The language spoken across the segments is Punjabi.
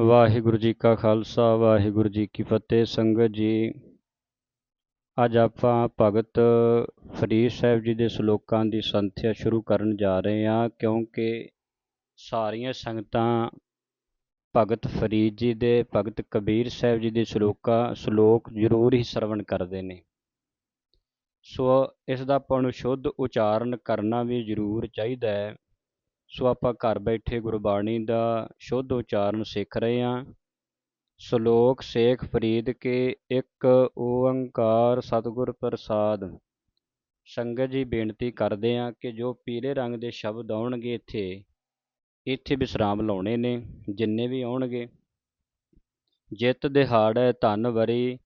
ਵਾਹਿਗੁਰੂ ਜੀ ਕਾ ਖਾਲਸਾ, ਵਾਹਿਗੁਰੂ ਜੀ ਕੀ ਫਤਿਹ। ਸੰਗਤ ਜੀ, ਅੱਜ ਆਪਾਂ ਭਗਤ ਫਰੀਦ ਸਾਹਿਬ ਜੀ ਦੇ ਸ਼ਲੋਕਾਂ ਦੀ ਸੰਥਿਆ ਸ਼ੁਰੂ ਕਰਨ ਜਾ ਰਹੇ ਹਾਂ, ਕਿਉਂਕਿ ਸਾਰੀਆਂ ਸੰਗਤਾਂ ਭਗਤ ਫਰੀਦ ਜੀ ਦੇ, ਭਗਤ ਕਬੀਰ ਸਾਹਿਬ ਜੀ ਦੇ ਸ਼ਲੋਕਾਂ, ਸ਼ਲੋਕ ਜ਼ਰੂਰ ਹੀ ਸਰਵਣ ਕਰਦੇ ਨੇ। ਸੋ ਇਸ ਦਾ ਆਪਾਂ ਨੂੰ ਸ਼ੁੱਧ ਉਚਾਰਨ ਕਰਨਾ ਵੀ ਜ਼ਰੂਰ ਚਾਹੀਦਾ ਹੈ। ਸੋ ਆਪਾਂ ਘਰ ਬੈਠੇ ਗੁਰਬਾਣੀ ਦਾ ਸ਼ੁੱਧ ਉਚਾਰਨ ਸਿੱਖ ਰਹੇ ਹਾਂ। ਸ਼ਲੋਕ ਸੇਖ ਫਰੀਦ ਕੇ ਇੱਕ ਓੰਕਾਰ ਸਤਿਗੁਰ ਪ੍ਰਸਾਦ। ਸੰਗਤ ਜੀ ਬੇਨਤੀ ਕਰਦੇ ਹਾਂ ਕਿ ਜੋ ਪੀਲੇ ਰੰਗ ਦੇ ਸ਼ਬਦ ਆਉਣਗੇ ਇੱਥੇ ਇੱਥੇ ਵਿਸਰਾਮ ਲਾਉਣੇ ਨੇ, ਜਿੰਨੇ ਵੀ ਆਉਣਗੇ। ਜਿੱਤ ਦਿਹਾੜੇ ਧਨ ਵਰੀ,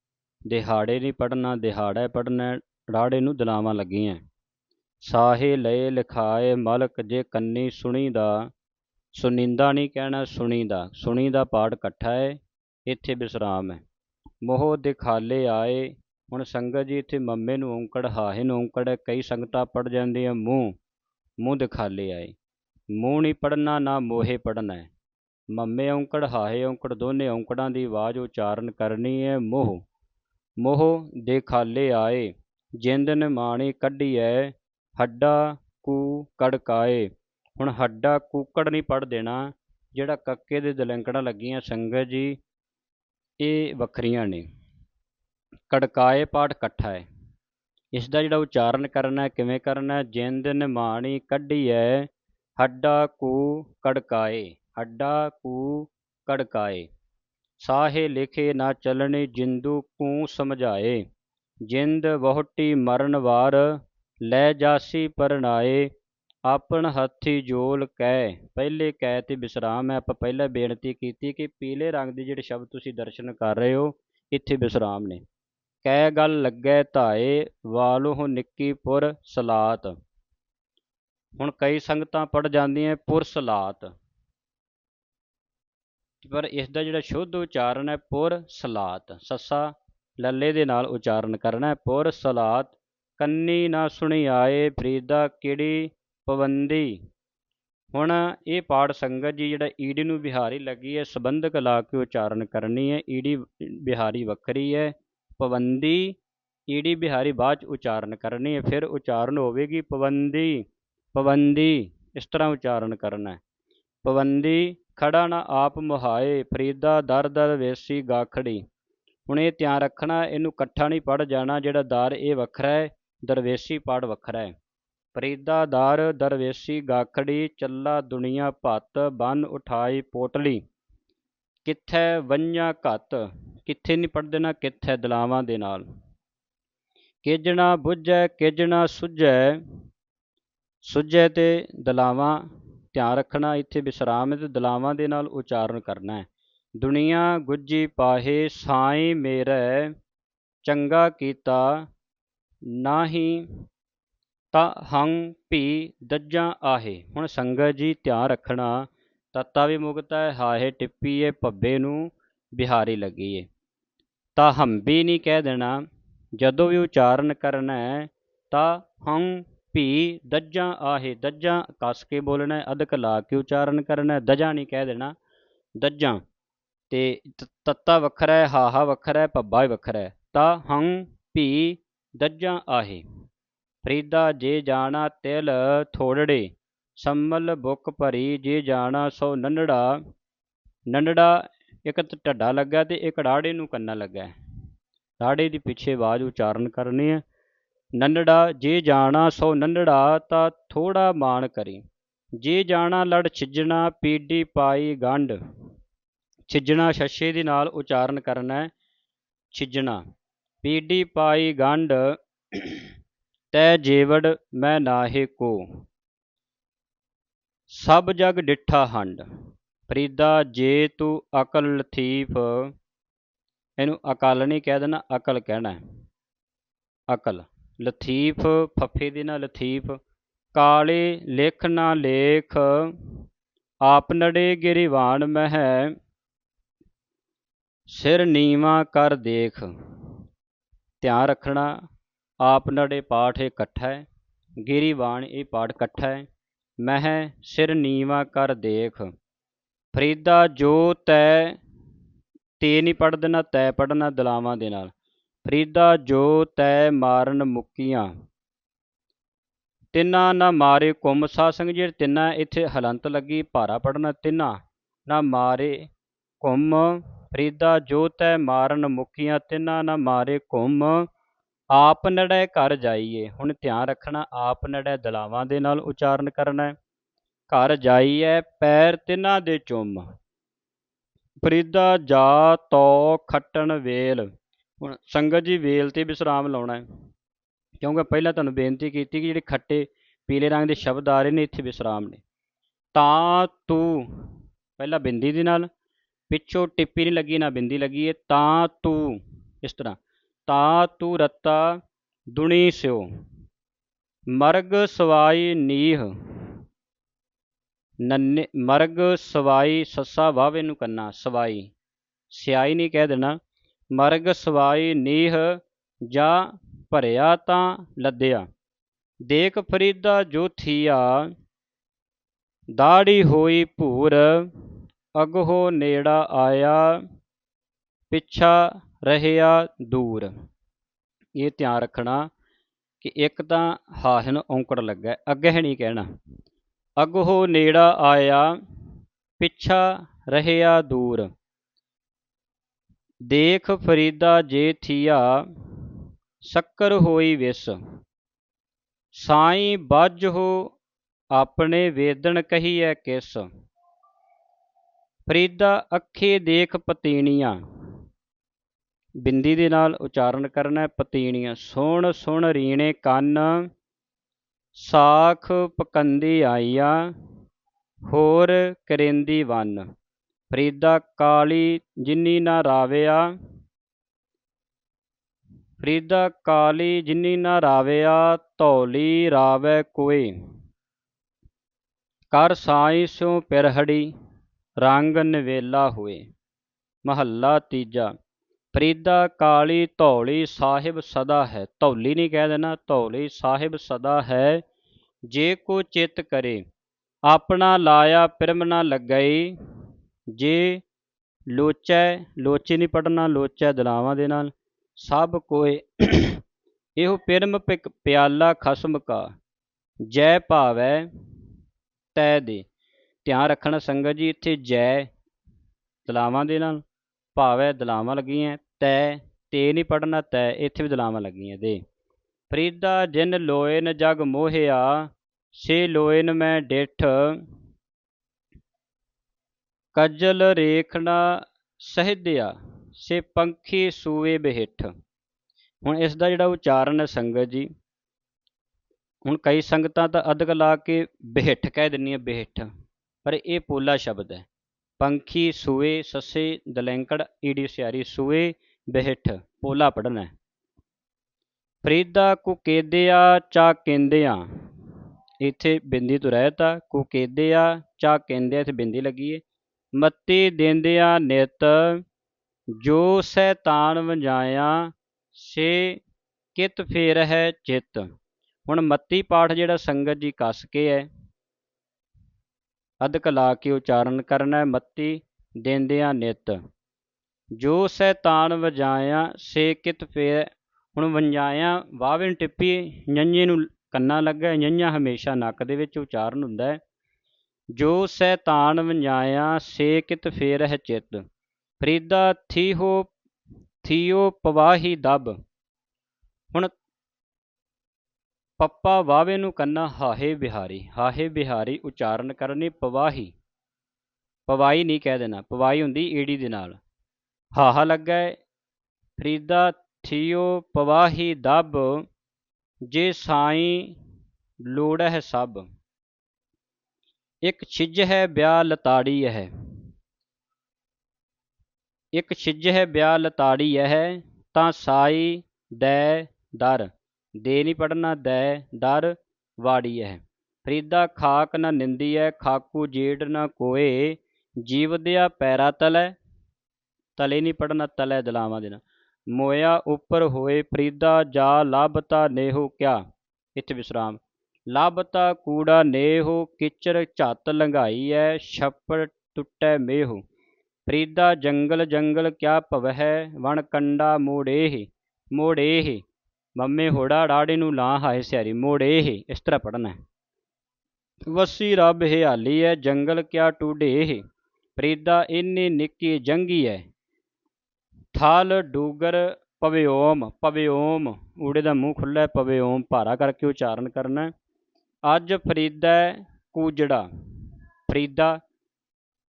ਦਿਹਾੜੇ ਨਹੀਂ ਪੜਨਾ ਦਿਹਾੜਾ ਪੜਨਾ ਰਾੜੇ ਨੂੰ ਦਲਾਵਾਂ ਲੱਗੀਆਂ। ਸਾਹੇ ਲਏ ਲਿਖਾਏ ਮਲਕ ਜੇ ਕੰਨੀ ਸੁਣੀ ਦਾ ਸੁਨਿੰਦਾ ਨਹੀਂ ਕਹਿਣਾ ਸੁਣੀ ਦਾ ਸੁਣੀ ਦਾ ਪਾਠ ਇਕੱਠਾ ਹੈ ਇੱਥੇ ਵਿਸਰਾਮ ਹੈ ਮੋਹ ਦਿਖਾਲੇ ਆਏ, ਹੁਣ ਸੰਗਤ ਜੀ ਇੱਥੇ ਮੰਮੇ ਨੂੰ ਔਂਕੜ, ਹਾਹੇ ਨੂੰ ਔਂਕੜ ਹੈ ਕਈ ਸੰਗਤਾਂ ਪੜ ਜਾਂਦੀਆਂ, ਮੂੰਹ ਮੂੰਹ ਦਿਖਾਲੇ ਆਏ। ਮੂੰਹ ਨਹੀਂ ਪੜਨਾ ਨਾ ਮੋਹੇ ਪੜਨਾ ਹੈ ਮੰਮੇ ਔਂਕੜ, ਹਾਹੇ ਔਂਕੜ, ਦੋਨੇ ਔਂਕੜਾਂ ਦੀ ਆਵਾਜ਼ ਉਚਾਰਨ ਕਰਨੀ ਹੈ ਮੋਹ। ਮੋਹ ਦੇਖਾਲੇ ਆਏ, ਜਿੰਦ ਨਿਮਾਣੀ ਕੱਢੀ ਐ ਹੱਡਾ ਕੂ ਕੜਕਾਏ ਹੁਣ ਹੱਡਾ ਕੂਕੜ ਨਹੀਂ ਪੜ ਦੇਣਾ, ਜਿਹੜਾ ਕੱਕੇ ਦੇ ਦਲੰਕੜਾਂ ਲੱਗੀਆਂ, ਸੰਗਤ ਜੀ, ਇਹ ਵੱਖਰੀਆਂ ਨੇ। ਕੜਕਾਏ ਪਾਠ ਇਕੱਠਾ ਹੈ। ਇਸ ਦਾ ਜਿਹੜਾ ਉਚਾਰਨ ਕਰਨਾ ਕਿਵੇਂ ਕਰਨਾ ਜਿੰਦ ਨਿਮਾਣੀ ਕੱਢੀ ਹੈ ਹੱਡਾ ਕੂ ਕੜਕਾਏ ਹੱਡਾ ਕੂ ਕੜਕਾਏ ਸਾਹੇ ਲਿਖੇ ਨਾ ਚੱਲਣੀ, ਜਿੰਦੂ ਕੂ ਸਮਝਾਏ। ਜਿੰਦ ਬਹੁਟੀ ਮਰਨ ਵਾਰ ਲੈ ਜਾਸੀ ਪਰਨਾਏ ਆਪਣ ਹੱਥੀ ਜੋਲ ਕਹਿ ਪਹਿਲੇ ਕਹਿ ਤੇ ਵਿਸਰਾਮ ਹੈ ਆਪਾਂ ਪਹਿਲਾਂ ਬੇਨਤੀ ਕੀਤੀ ਕਿ ਪੀਲੇ ਰੰਗ ਦੇ ਜਿਹੜੇ ਸ਼ਬਦ ਤੁਸੀਂ ਦਰਸ਼ਨ ਕਰ ਰਹੇ ਹੋ, ਇੱਥੇ ਵਿਸਰਾਮ ਨੇ। ਕਹਿ ਗੱਲ ਲੱਗੈ ਧਾਏ, ਵਾਲੋਂ ਨਿੱਕੀ ਪੁਰ ਸਲਾਤ। ਹੁਣ ਕਈ ਸੰਗਤਾਂ ਪੜ ਜਾਂਦੀਆਂ ਪੁਰ ਸਲਾਤ। ਪਰ ਇਸ ਦਾ ਜਿਹੜਾ ਸ਼ੁੱਧ ਉਚਾਰਨ ਹੈ ਪੁਰ ਸਲਾਤ। ਸੱਸਾ ਲੱਲੇ ਦੇ ਨਾਲ ਉਚਾਰਨ ਕਰਨਾ ਹੈ ਪੁਰ ਸਲਾਤ। ਕੰਨੀ ਨਾ ਸੁਣੀ ਆਏ, ਫਰੀਦਾ ਕਿਹੜੀ ਪਵੰਦੀ ਹੁਣ ਇਹ ਪਾਠ ਸੰਗਤ ਜੀ ਜਿਹੜਾ ਈੜੀ ਨੂੰ ਬਿਹਾਰੀ ਲੱਗੀ ਹੈ, ਸੰਬੰਧਕ ਲਾ ਕੇ ਉਚਾਰਨ ਕਰਨੀ ਹੈ। ਈੜੀ ਬਿਹਾਰੀ ਵੱਖਰੀ ਹੈ ਪਵੰਦੀ ਈੜੀ ਬਿਹਾਰੀ ਬਾਅਦ ਚ ਉਚਾਰਨ ਕਰਨੀ ਹੈ। ਫਿਰ ਉਚਾਰਨ ਹੋਵੇਗੀ ਪਵੰਦੀ ਪਵੰਦੀ ਇਸ ਤਰ੍ਹਾਂ ਉਚਾਰਨ ਕਰਨਾ ਹੈ। ਪਵੰਦੀ ਖੜਾ ਨਾ ਆਪ ਮੁਹਾਏ, ਫਰੀਦਾ ਦਰ ਦਰ ਵੇਸੀ ਗਾਖੜੀ। ਹੁਣ ਇਹ ਧਿਆਨ ਰੱਖਣਾ, ਇਹਨੂੰ ਇਕੱਠਾ ਨਹੀਂ ਪੜ ਜਾਣਾ, ਜਿਹੜਾ ਦਰ ਇਹ ਵੱਖਰਾ ਹੈ ਦਰਵੇਸ਼ੀ ਪੜ ਵੱਖਰਾ ਹੈ। ਫਰੀਦਾ ਦਰ, ਦਰਵੇਸ਼ੀ ਗਾਖੜੀ, ਚੱਲਾ ਦੁਨੀਆ ਭੱਤ, ਬੰਨ ਉਠਾਈ ਪੋਟਲੀ। ਕਿੱਥੈ ਵੰਝਾ ਘੱਤ, ਕਿੱਥੇ ਨਹੀਂ ਪੜ ਦੇਣਾ, ਕਿੱਥੈ ਦਲਾਵਾਂ ਦੇ ਨਾਲ। ਕਿਜਣਾ ਬੁੱਝੈ, ਕਿਜਣਾ ਸੁਝੈ ਸੁਝੈ ਤੇ ਦਲਾਵਾਂ ਧਿਆਨ ਰੱਖਣਾ, ਇੱਥੇ ਵਿਸਰਾਮ ਹੈ ਤੇ ਦਲਾਵਾਂ ਦੇ ਨਾਲ ਉਚਾਰਨ ਕਰਨਾ ਹੈ। ਦੁਨੀਆ ਗੁੱਜੀ ਪਾਹੇ, ਸਾਈ ਮੇਰੇ, ਚੰਗਾ ਕੀਤਾ ਨਾਹੀ ਤਾ ਹੰ ਭੀ ਦੱਜਾਂ ਆਹੇ। ਹੁਣ ਸੰਗਤ ਜੀ ਧਿਆਨ ਰੱਖਣਾ, ਤੱਤਾ ਵੀ ਮੁਕਤਾ ਹੈ, ਹਾਹੇ ਟਿੱਪੀ ਹੈ ਭੱਬੇ ਨੂੰ ਬਿਹਾਰੀ ਲੱਗੀ ਹੈ ਤਾਂ ਹੰਬੀ ਨਹੀਂ ਕਹਿ ਦੇਣਾ, ਜਦੋਂ ਵੀ ਉਚਾਰਨ ਕਰਨਾ ਹੈ ਤਾਂ ਹੰ ਭੀ ਦੱਜਾਂ ਆਹੇ। ਦੱਜਾਂ ਕੱਸ ਕੇ ਬੋਲਣਾ ਹੈ ਲਾ ਕੇ ਉਚਾਰਨ ਕਰਨਾ, ਦਜਾਂ ਨਹੀਂ ਕਹਿ ਦੇਣਾ, ਦੱਜਾਂ। ਤੇ ਤੱਤਾ ਵੱਖਰਾ ਹੈ ਹਾਹਾ ਵੱਖਰਾ ਹੈ ਭੱਬਾ ਵੱਖਰਾ। ਹੈ ਤਾਂ ਹੰ ਭੀ ਦੱਜਾਂ ਆਹੇ। ਫਰੀਦਾ ਜੇ ਜਾਣਾ ਤਿਲ ਥੋੜੜੇ, ਸੰਮਲ ਬੁੱਕ ਭਰੀ ਜੇ ਜਾਣਾ ਸੋ ਨੰਨੜਾ। ਨੰਨੜਾ, ਇੱਕ ਢੱਡਾ ਲੱਗਾ ਤੇ ਇੱਕ ਰਾੜੇ ਨੂੰ ਕੰਨਾ ਲੱਗਾ ਰਾੜੇ ਦੀ ਪਿੱਛੇ ਆਵਾਜ਼ ਉਚਾਰਨ ਕਰਨੀ ਹੈ। ਨੰਨੜਾ, ਜੇ ਜਾਣਾ ਸੋ ਨੰਨੜਾ ਤਾਂ ਥੋੜਾ ਮਾਣ ਕਰੀ। ਜੇ ਜਾਣਾ ਲੜ ਛਿੱਜਣਾ, ਪੀਡੀ ਪਾਈ ਗੰਢ। ਛਿਜਣਾ ਛੱਛੇ ਦੇ ਨਾਲ ਉਚਾਰਨ ਕਰਨਾ ਹੈ। ਛਿਜਣਾ। ਪੀਡੀ ਪਾਈ ਗੰਢ, ਤੈ ਜੇਵੜ ਮੈਂ ਨਾਹੇ ਕੋ। ਸਭ ਜਗ ਡਿੱਠਾ ਹੰਡ ਫਰੀਦਾ ਜੇ ਤੂੰ ਅਕਲ ਲਥੀਫ। ਇਹਨੂੰ ਅਕਲ ਨਹੀਂ ਕਹਿ ਦੇਣਾ, ਅਕਲ ਕਹਿਣਾ ਅਕਲ, ਲਥੀਫ, ਫੱਫੇ ਦੇ ਨਾਲ ਲਥੀਫ। ਕਾਲੇ ਲਿਖ ਨਾ ਲੇਖ, ਆਪ ਨੜੇ ਗਿਰਿਵਾਨ ਮਹਿ। ਸਿਰ ਨੀਵਾ ਕਰ ਦੇਖ। ਧਿਆਨ ਰੱਖਣਾ, ਆਪ ਨੜੇ ਪਾਠ ਇਹ ਇਕੱਠਾ ਹੈ ਗਿਰੀ ਗਿਰੀਵਾਣ ਇਹ ਪਾਠ ਇਕੱਠਾ ਹੈ ਮਹਿ ਸਿਰ ਨੀਵਾ ਕਰ ਦੇਖ। ਫਰੀਦਾ ਜੋ ਤੈ ਤੇ ਨਹੀਂ ਪੜ੍ਹ ਦੇਣਾ ਤੈ ਪੜ੍ਹਨਾ ਦਲਾਵਾਂ ਦੇ ਨਾਲ। ਫਰੀਦਾ ਜੋ ਤੈ ਮਾਰਨ ਮੁੱਕੀਆਂ, ਤਿੰਨਾ ਨਾ ਮਾਰੇ ਕੁੰਮ ਸਾਧ ਸੰਗਤ ਜੀ ਤਿੰਨਾ ਇੱਥੇ ਹਲੰਤ ਲੱਗੀ, ਭਾਰਾ ਪੜਨਾ ਤਿੰਨਾ ਨਾ ਮਾਰੇ ਕੁੰਮ ਫਰੀਦਾ ਜੋ ਤੈ ਮਾਰਨ ਮੁੱਕੀਆਂ ਤਿੰਨਾ ਨਾ ਮਾਰੇ ਘੁੰਮ। ਆਪ ਨੜੈ ਘਰ ਜਾਈਏ, ਹੁਣ ਧਿਆਨ ਰੱਖਣਾ ਆਪ ਨੜੈ ਦਲਾਵਾਂ ਦੇ ਨਾਲ ਉਚਾਰਨ ਕਰਨਾ। ਹੈ ਘਰ ਜਾਈਏ ਪੈਰ ਤਿੰਨਾ ਦੇ ਚੁੰਮ। ਫਰੀਦਾ ਜਾ ਤੋ ਖੱਟਣ ਵੇਲ। ਹੁਣ ਸੰਗਤ ਜੀ ਵੇਲ ਤੇ ਵਿਸਰਾਮ ਲਾਉਣਾ। ਹੈ ਕਿਉਂਕਿ ਪਹਿਲਾਂ ਤੁਹਾਨੂੰ ਬੇਨਤੀ ਕੀਤੀ ਕਿ ਜਿਹੜੇ ਖੱਟੇ ਪੀਲੇ ਰੰਗ ਦੇ ਸ਼ਬਦ ਆ ਰਹੇ ਨੇ, ਇੱਥੇ ਵਿਸਰਾਮ ਨੇ। ਤਾਂ ਤੂੰ, ਪਹਿਲਾਂ ਬਿੰਦੀ ਦੇ ਨਾਲ ਪਿੱਛੋਂ ਟਿੱਪੀ ਨਹੀਂ ਲੱਗੀ, ਨਾ ਬਿੰਦੀ ਲੱਗੀ ਹੈ ਤਾਂ ਤੂੰ, ਇਸ ਤਰ੍ਹਾਂ, ਤਾਂ ਤੂੰ ਰੱਤਾ ਦੁਣੀ ਸਿਓ, ਮਰਗ ਸਵਾਈ ਨੀਹ, ਨੰਨੇ, ਮਰਗ ਸਵਾਈ ਸੱਸਾ ਵਾਵੇ ਨੂੰ ਕੰਨਾ, ਸਵਾਈ ਸਿਆਈ ਨਹੀਂ ਕਹਿ ਦੇਣਾ, ਮਰਗ ਸਵਾਈ ਨੀਹ, ਜਾਂ ਭਰਿਆ ਤਾਂ ਲੱਦਿਆ, ਦੇਖ ਫਰੀਦਾ ਜੋ ਥੀਆ, ਦਾੜੀ ਹੋਈ ਭੂਰ ਅਗਹੋ ਨੇੜਾ ਆਇਆ, ਪਿੱਛਾ ਰਹਿਆ ਦੂਰ। ਇਹ ਧਿਆਨ ਰੱਖਣਾ ਕਿ ਇੱਕ ਤਾਂ ਹਾਹਨ ਔਂਕੜ ਲੱਗਾ, ਅੱਗੇ ਨਹੀਂ ਕਹਿਣਾ। ਅਗਹੋ ਨੇੜਾ ਆਇਆ, ਪਿੱਛਾ ਰਹਿਆ ਦੂਰ। ਦੇਖ ਫਰੀਦਾ ਜੇ ਥੀਆ, ਸ਼ੱਕਰ ਹੋਈ ਵਿਸ। ਸਾਈ ਹੋ ਆਪਣੇ ਵੇਦਨ ਕਹੀਐ ਕਿਸ। ਫਰੀਦਾ ਅੱਖੇ ਦੇਖ ਪਤੀਣੀਆਂ। ਬਿੰਦੀ ਦੇ ਨਾਲ ਉਚਾਰਨ ਕਰਨਾ ਪਤੀਣੀਆਂ। ਸੁਣ ਸੁਣ ਰੀਣੇ ਕੰਨ, ਸਾਖ ਪਕੰਦੀ ਆਈਆ, ਹੋਰ ਕਰੇਂਦੀ ਵੰਨ। ਫਰੀਦਾ ਕਾਲੀ ਜਿੰਨੀ ਨਾ ਰਾਵਿਆ, ਫਰੀਦਾ ਕਾਲੀ ਜਿੰਨੀ ਨਾ ਰਾਵਿਆ, ਧੌਲੀ ਰਾਵੈ ਕੋਏ ਕਰ ਸਾਈ ਸਿਉ ਪਿਰਹੜੀ ਰੰਗ ਨਵੇਲਾ ਹੋਏ। ਮਹੱਲਾ ਤੀਜਾ। ਫਰੀਦਾ ਕਾਲੀ ਧੌਲੀ ਸਾਹਿਬ ਸਦਾ ਹੈ। ਧੌਲੀ ਨਹੀਂ ਕਹਿ ਦੇਣਾ, ਧੌਲੀ ਸਾਹਿਬ ਸਦਾ ਹੈ। ਜੇ ਕੋ ਚਿਤ ਕਰੇ, ਆਪਣਾ ਲਾਇਆ ਪਿਰਮ ਨਾ ਲੱਗਈ। ਜੇ ਲੋਚੈ, ਲੋਚੇ ਨਹੀਂ ਪੜਨਾ ਲੋਚੈ ਦਲਾਵਾਂ ਦੇ ਨਾਲ। ਸਭ ਕੋਏ ਇਹੋ ਪਿਰਮ ਪਿਆਲਾ ਖਸਮ ਕਾ। ਜੈ ਭਾਵੈ ਤੈ ਦੇ। ਧਿਆਨ ਰੱਖਣਾ ਸੰਗਤ ਜੀ, ਇੱਥੇ ਜੈ ਦਲਾਵਾਂ ਦੇ ਨਾਲ, ਭਾਵੈ ਦਲਾਵਾਂ ਲੱਗੀਆਂ, ਤੈ ਤੇ ਨਹੀਂ ਪੜਨਾ ਤੈ ਇੱਥੇ ਵੀ ਦਲਾਵਾਂ ਲੱਗੀਆਂ ਦੇ। ਫਰੀਦਾ, ਜਿਨ ਲੋਇਨ ਜਗ ਮੋਹਿਆ, ਸੇ ਲੋਇਨ ਮੈਂ ਡਿਠ। ਕਜਲ ਰੇਖਣਾ ਸਹਿਦਿਆ, ਸੇ ਪੰਖੀ ਸੂਏ ਬਿਹਿਠ। ਹੁਣ ਇਸ ਦਾ ਜਿਹੜਾ ਉਚਾਰਨ ਹੈ ਸੰਗਤ ਜੀ, ਹੁਣ ਕਈ ਸੰਗਤਾਂ ਤਾਂ ਅਧਕ ਲਾ ਕੇ ਬਿਹਿਠ ਕਹਿ ਦਿੰਦੀਆਂ, ਬਿਹਿਠ। ਪਰ ਇਹ ਪੋਲਾ ਸ਼ਬਦ ਹੈ। ਪੰਖੀ ਸੂਏ, ਸੱਸੇ, ਦਲੈਂਕੜ, ਈੜੀ ਸਿਆਰੀ, ਸੂਏ, ਬਿਹਿਠ, ਪੋਲਾ ਪੜਨਾ ਫਰੀਦਾ ਕੁਕੇਦਿਆ ਚਾ ਕਹਿੰਦਿਆਂ ਇੱਥੇ ਬਿੰਦੀ ਤੋਂ ਰਹਿਤਾ ਕੁਕੇਦਿਆ ਚਾ ਕਹਿੰਦਿਆ ਇੱਥੇ ਬਿੰਦੀ ਲੱਗੀ ਏ। ਮੱਤੀ ਦੇਂਦਿਆਂ ਨਿਤ, ਜੋ ਸੈਤਾਨ ਵੰਜਾਇਆ, ਸੇ ਕਿਤ ਫੇਰ ਹੈ ਚਿਤ। ਹੁਣ ਮੱਤੀ ਪਾਠ ਜਿਹੜਾ ਸੰਗਤ ਜੀ ਕੱਸ ਕੇ ਹੈ ਅਧਕ ਲਾ ਕੇ ਉਚਾਰਨ ਕਰਨਾ, ਮੱਤੀ ਦੇਂਦਿਆਂ ਨਿਤ। ਜੋ ਸੈਤਾਨ ਵਜਾਇਆ, ਸੇ ਕਿਤ ਫੇਰ, ਹੁਣ ਵੰਜਾਇਆ ਵਾਵੇਂ ਟਿੱਪੀ ਨੰਨੇ ਨੂੰ ਕੰਨਾ ਲੱਗਾ ਨੰਨਾ ਹਮੇਸ਼ਾ ਨੱਕ ਦੇ ਵਿੱਚ ਉਚਾਰਨ ਹੁੰਦਾ। ਹੈ ਜੋ ਸੈਤਾਨ ਵੰਜਾਇਆ, ਸੇ ਕਿਤ ਫੇਰ ਹੈ ਚਿਤ। ਫਰੀਦਾ ਥੀਹੋ, ਥੀਓ ਪਵਾਹੀ ਦਬ। ਹੁਣ ਪੱਪਾ ਵਾਵੇ ਨੂੰ ਕੰਨਾ ਹਾਹੇ ਬਿਹਾਰੀ ਹਾਹੇ ਬਿਹਾਰੀ ਉਚਾਰਨ ਕਰਨੀ ਪਵਾਹੀ। ਪਵਾਈ ਨਹੀਂ ਕਹਿ ਦੇਣਾ ਪਵਾਈ ਹੁੰਦੀ ਏੜੀ ਦੇ ਨਾਲ। ਹਾਹਾ ਲੱਗਾ, ਫਰੀਦਾ ਥੀਓ ਪਵਾਹੀ ਦਬ, ਜੇ ਸਾਈ ਲੋੜ ਹੈ ਸਭ। ਇੱਕ ਛਿੱਜ ਹੈ ਬਿਆ ਲਤਾੜੀ ਹੈ ਇੱਕ ਛਿੱਜ ਹੈ ਬਿਆ ਲਤਾੜੀ ਹੈ ਤਾਂ ਸਾਈ ਦੈ ਦਰ। ਦੇ ਨਹੀਂ ਪੜਨਾ ਦੈ ਦਰ ਵਾੜੀ ਹੈ ਫਰੀਦਾ ਖਾਕ ਨਾ ਨਿੰਦੀ ਹੈ ਖਾਕੂ ਜੇੜ ਨਾ ਕੋਏ। ਜੀਵਦਿਆ ਪੈਰਾ ਤਲੈ, ਤਲੇ ਨਹੀਂ ਪੜਨਾ ਤਲੈ ਦਲਾਵਾਂ ਦੇ ਨਾਲ ਮੋਇਆ ਉੱਪਰ ਹੋਏ, ਫਰੀਦਾ ਜਾ ਲੱਭਤਾ ਨੇਹੋ ਕਿਆ। ਇੱਥੇ ਵਿਸਰਾਮ। ਲੱਭਤਾ ਕੂੜਾ ਨੇਹੋ, ਕਿਚਰ ਝੱਤ ਲੰਘਾਈ ਐ, ਛੱਪੜ ਟੁੱਟੈ ਮੇਹੋ। ਫਰੀਦਾ ਜੰਗਲ ਜੰਗਲ ਕਿਆ ਭਵਹਿ ਵਣ ਕੰਡਾ ਮੋੜੇਹ ਮੋੜੇਹ। ਮੰਮੇ ਹੋੜਾ ਡਾੜੇ ਨੂੰ ਲਾਂ ਹਾਏ ਸਿਆਰੀ ਮੋੜੇ ਇਹ ਇਸ ਤਰ੍ਹਾਂ ਪੜਨਾ ਹੈ। ਵਸੀ ਰੱਬ ਹਿਆਲੀ ਹੈ ਜੰਗਲ ਕਿਆ ਟੂਡੇਹ ਫਰੀਦਾ ਇੰਨੇ ਨਿੱਕੀ ਜੰਗੀ ਹੈ ਥਾਲ ਡੂਗਰ ਪਵਿਓਮ ਪਵਿਓਮ। ਊੜੇ ਦਾ ਮੂੰਹ ਖੁੱਲਾ ਹੈ ਪਵਿਓਮ। ਭਾਰਾ ਕਰਕੇ ਉਚਾਰਨ ਕਰਨਾ ਅੱਜ ਫਰੀਦਾ ਕੂਜੜਾ। ਫਰੀਦਾ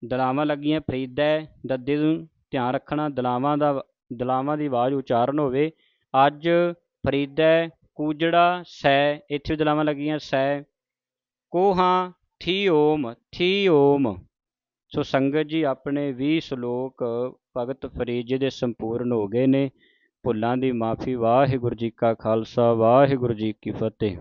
ਦਲਾਵਾਂ ਲੱਗੀਆਂ ਫਰੀਦਾ ਦੱਦੇ ਨੂੰ ਧਿਆਨ ਰੱਖਣਾ, ਦਲਾਵਾਂ ਦਾ, ਦਲਾਵਾਂ ਦੀ ਆਵਾਜ਼ ਉਚਾਰਨ ਹੋਵੇ। ਅੱਜ ਫਰੀਦੈ, ਕੂਜੜਾ, ਸੈ, ਇੱਥੇ ਦਲਾਵਾਂ ਲੱਗੀਆਂ, ਸੈ। ਕੋਹਾਂ ਥੀ ਓਮ ਥੀ ਓਮ ਸੋ ਸੰਗਤ ਜੀ, ਆਪਣੇ 20 ਸ਼ਲੋਕ ਭਗਤ ਫਰੀਦ ਜੀ ਦੇ ਸੰਪੂਰਨ ਹੋ ਗਏ ਨੇ। ਭੁੱਲਾਂ ਦੀ ਮਾਫੀ, ਵਾਹਿਗੁਰੂ ਜੀ ਕਾ ਖਾਲਸਾ, ਵਾਹਿਗੁਰੂ ਜੀ ਕੀ ਫਤਿਹ।